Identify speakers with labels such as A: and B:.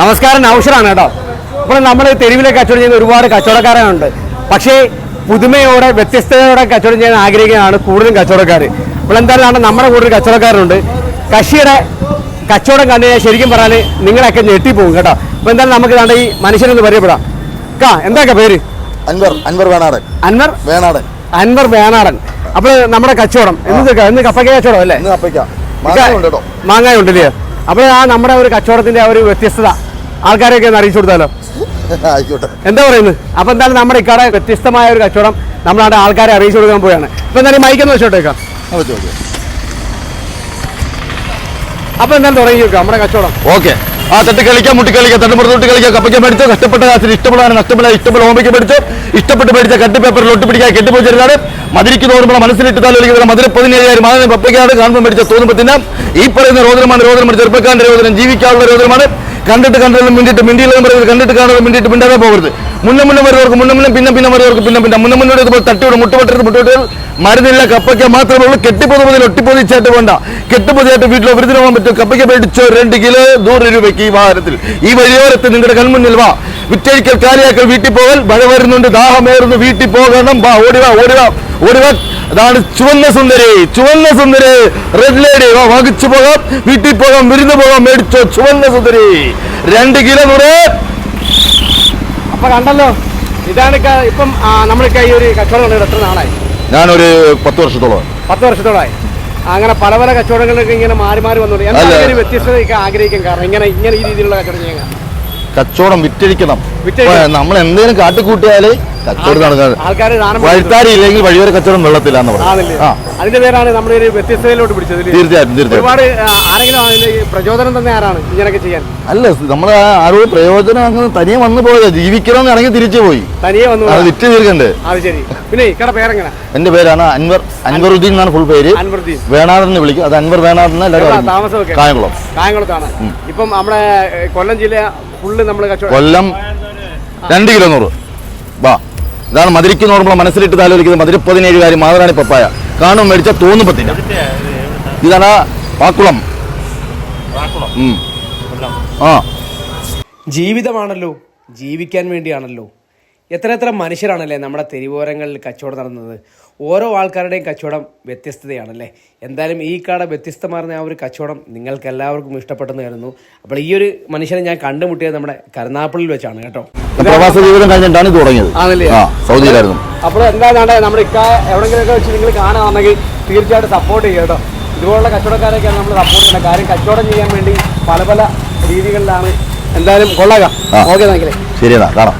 A: നമസ്കാരം നൗഷറാണ് കേട്ടോ. അപ്പോൾ നമ്മൾ തെരുവിലെ കച്ചവടം ചെയ്യുന്ന ഒരുപാട് കച്ചവടക്കാരുണ്ട് പക്ഷേ പുതുമയോടെ വ്യത്യസ്തതയോടെ കച്ചവടം ചെയ്യാൻ ആഗ്രഹിക്കുന്നതാണ് കൂടുതലും കച്ചവടക്കാർ അപ്പോൾ എന്തായാലും നമ്മുടെ കൂടുതൽ കച്ചവടക്കാരുണ്ട്. കഷിയുടെ കച്ചവടം കണ്ടു കഴിഞ്ഞാൽ ശരിക്കും പറയാൻ നിങ്ങളൊക്കെ ഞെട്ടിപ്പോകും കേട്ടോ. അപ്പോൾ എന്തായാലും നമുക്ക് കണ്ട ഈ മനുഷ്യനൊന്ന് പരിചയപ്പെടാം. കാ എന്താ പേര്?
B: അൻവർ അൻവർ വേണാടൻ.
A: അൻവർ?
B: വേണാടൻ.
A: അൻവർ വേണാടൻ. അപ്പോൾ നമ്മുടെ കച്ചവടം എന്ത് ഇന്ന് കപ്പയ്ക്ക കച്ചവടം അല്ലേ? മാങ്ങായ ഉണ്ടല്ലേ അപ്പോൾ ആ നമ്മുടെ ഒരു കച്ചവടത്തിന്റെ ആ ഒരു വ്യത്യസ്തത ആൾക്കാരെയൊക്കെ ഒന്ന് അറിയിച്ചു കൊടുത്താലോ?
B: ആയിക്കോട്ടെ.
A: എന്താ പറയുന്നത്? അപ്പൊ എന്തായാലും നമ്മുടെ ഇക്കാടെ വ്യത്യസ്തമായ ഒരു കച്ചവടം നമ്മളവിടെ ആൾക്കാരെ അറിയിച്ചു കൊടുക്കാൻ പോയാണ്. ഇപ്പൊ എന്തായാലും മൈക്കൊന്ന് വെച്ചോട്ടേക്കാം. അപ്പൊ എന്തായാലും തുടങ്ങി വെക്കാം നമ്മുടെ കച്ചവടം.
B: ഓക്കെ. ആ തട്ടി കളിക്കാം മുട്ടി കളിക്കാം തട്ടുപുറത്ത് മുട്ടി കളിക്കാം. കപ്പയ്ക്ക് മേടിച്ചോ കഷ്ടപ്പെട്ട കാശിന് ഇഷ്ടപ്പെടാൻ നഷ്ടപ്പെടാൻ ഇഷ്ടപ്പെട്ട ഓമ്പയ്ക്ക് മേടിച്ചോ. ഇഷ്ടപ്പെട്ട് മേടിച്ച കട്ട് പേപ്പറിൽ ഒട്ടിപ്പിടിക്കാൻ കെട്ടിപ്പോച്ചിരുന്നാണ് മധുരയ്ക്ക് തോന്നുമ്പോൾ മനസ്സിലിട്ട് താലോലിക്കുന്ന മധുര പതിനേഴായിരം മാതിരി പപ്പയ്ക്കാണ്. കാണുമ്പോൾ മേടിച്ച തോന്നുമ്പോൾ തിന്നാം. ഈ പറയുന്ന രോദനമാണ് രോദനം ചെറുപ്പക്കാരന്റെ രോദനം ജീവിക്കാനുള്ള രോദനമാണ്. കണ്ടിട്ട് കണ്ടതും മിണ്ടിട്ട് മിണ്ടിയില്ലെന്ന് പറയുന്നത് കണ്ടിട്ട് കാണുന്നത് മിണ്ടിട്ട് മിണ്ടാതെ പോകരുത്. മുന്നേ മുന്നേ വരുന്നവർക്ക് മുന്നേ മുന്നേ പിന്നെ പിന്നെ വരുന്നവർക്ക് പിന്നെ പിന്നെ. മുന്നേ മുന്നോട്ട് ഇതുപോലെ തട്ടിയോട് മുട്ടുപെട്ടത് മുട്ടുപെട്ടത് മരുന്നില്ല കപ്പയ്ക്ക മാത്രമേ ഉള്ളൂ. കെട്ടിപ്പൊതു മുതൽ ഒട്ടിപ്പൊതിച്ചായിട്ട് വേണ്ട. കെട്ടിപ്പൊതിയായിട്ട് വീട്ടിൽ ഒരു പോകാൻ പറ്റും കപ്പയ്ക്ക മേടിച്ചോ രണ്ട് കിലോ നൂറ് രൂപയ്ക്ക് ഈ വാഹനത്തിൽ. ഈ വഴിയോരത്ത് നിങ്ങളുടെ കൺമുന്നിൽ വാ. വിറ്റഴിക്കൽ കാലിയാക്കൽ വീട്ടിൽ പോകൽ മഴ വരുന്നുണ്ട് ദാഹമേറുന്നു വീട്ടിൽ പോകണം. വാ ഓടിവാ ഓടിവാ ഓടിവാ അതാണ് ചുവന്ന സുന്ദരി ചുവന്ന സുന്ദരി. റെഡ് ലേഡി വാ വഹിച്ചു പോകാം വീട്ടിൽ പോകാം വിരുന്ന് പോകാം മേടിച്ചോ ചുവന്ന സുന്ദരി. രണ്ട് കിലോ നൂറ്.
A: അപ്പൊ കണ്ടല്ലോ ഇതാണ് ഇപ്പം നമ്മളൊക്കെ ഈ ഒരു കച്ചവടം കണ്ടിട്ട് എത്ര നാളായി?
B: ഞാനൊരു പത്ത് വർഷത്തോളം
A: പത്ത് വർഷത്തോളായി അങ്ങനെ പല പല കച്ചവടങ്ങളിലൊക്കെ ഇങ്ങനെ മാറി മാറി. എന്താണ് വ്യത്യസ്തതയൊക്കെ ആഗ്രഹിക്കാൻ കാരണം? ഇങ്ങനെ ഇങ്ങനെ ഈ രീതിയിലുള്ള കച്ചവടം ചെയ്യാൻ
B: കച്ചവടം വിറ്റഴിക്കണം.
A: വിറ്റഴിക്കണം.
B: നമ്മൾ എന്തെങ്കിലും കാട്ടിക്കൂട്ടിയാൽ കച്ചവടം നടക്കാൻ വഴുത്താരി ഇല്ലെങ്കിൽ വഴിയോര കച്ചവടം വെള്ളത്തില്ല എന്ന്
A: അതിന്റെ പേരാണ് നമ്മുടെ ഒരു വ്യത്യസ്തയിലോട്ട് പിടിച്ചത്
B: തീർച്ചയായിട്ടും തീർച്ചയായിട്ടും.
A: ഒരുപാട് ആരെങ്കിലും പ്രചോദനം തന്നെ ആരാണ് ഇങ്ങനെയൊക്കെ ചെയ്യാൻ?
B: അല്ല നമ്മൾ ആരോ പ്രയോജനം അങ്ങനെ തനിയെ വന്നു പോയത്. ജീവിക്കണം എന്നാണെങ്കിൽ തിരിച്ചു പോയി.
A: തനിയെ വന്നു
B: അത്. വിറ്റ് തീർക്കണ്ടേ?
A: അത് ശരി. പിന്നെ ഇക്കടെ പേരെങ്ങനെ?
B: എന്റെ പേരാണ് അൻവർ. അൻവറുദ്ദീൻ എന്നാണ് ഫുൾ പേര്. എന്ന് വിളിക്കും. അത് അൻവർ വേണാടൻ എന്ന് എല്ലാവരും.
A: താമസമൊക്കെ?
B: കായംകുളം.
A: കായംകുളത്താണ്. ഇപ്പം നമ്മുടെ കൊല്ലം ജില്ല ഫുള്ള് നമ്മൾ
B: കൊല്ലം രണ്ട് കിലോ നൂറ്. വാ. ഇതാണ് മധുരയ്ക്ക് നോർമൽ മനസ്സിലിട്ട് താലോലിക്കുന്നത് മധുര പതിനേഴുകാരി മാതറാണി പപ്പായ. കാണും മേടിച്ച പറ്റില്ല ഇതാണ് പാക്കുളം. ആ.
A: ജീവിതമാണല്ലോ ജീവിക്കാൻ വേണ്ടിയാണല്ലോ. എത്ര എത്ര മനുഷ്യരാണല്ലേ നമ്മുടെ തെരുവോരങ്ങളിൽ കച്ചവടം നടന്നത്. ഓരോ ആൾക്കാരുടെയും കച്ചവടം വ്യത്യസ്തതയാണല്ലേ. എന്തായാലും ഈ കട വ്യത്യസ്തമാർന്ന ആ ഒരു കച്ചവടം നിങ്ങൾക്ക് എല്ലാവർക്കും ഇഷ്ടപ്പെട്ടെന്ന് കരുതുന്നു. അപ്പോൾ ഈ ഒരു മനുഷ്യനെ ഞാൻ കണ്ടുമുട്ടിയത് നമ്മുടെ കരുനാപ്പള്ളിയിൽ വെച്ചാണ് കേട്ടോ.
B: പ്രവാസ ജീവിതം കഴിഞ്ഞിട്ടാണ് ഇത് തുടങ്ങിയത്. സൗദിയിലായിരുന്നു.
A: അപ്പോൾ എന്താണ് നമ്മുടെ ഇക്ക എവിടെങ്കിലുമൊക്കെ വെച്ച് നിങ്ങൾ കാണുകയാണെങ്കിൽ തീർച്ചയായിട്ടും സപ്പോർട്ട് ചെയ്യുക കേട്ടോ. ഇതുപോലുള്ള കച്ചവടക്കാരൊക്കെയാണ് നമ്മൾ സപ്പോർട്ട് ചെയ്യുന്നത്. കാര്യം കച്ചവടം ചെയ്യാൻ വേണ്ടി പല പല രീതികളിലാണ്. എന്തായാലും കൊള്ളാകാം. ഓക്കെ ശരി
B: എന്നാ കാണാം.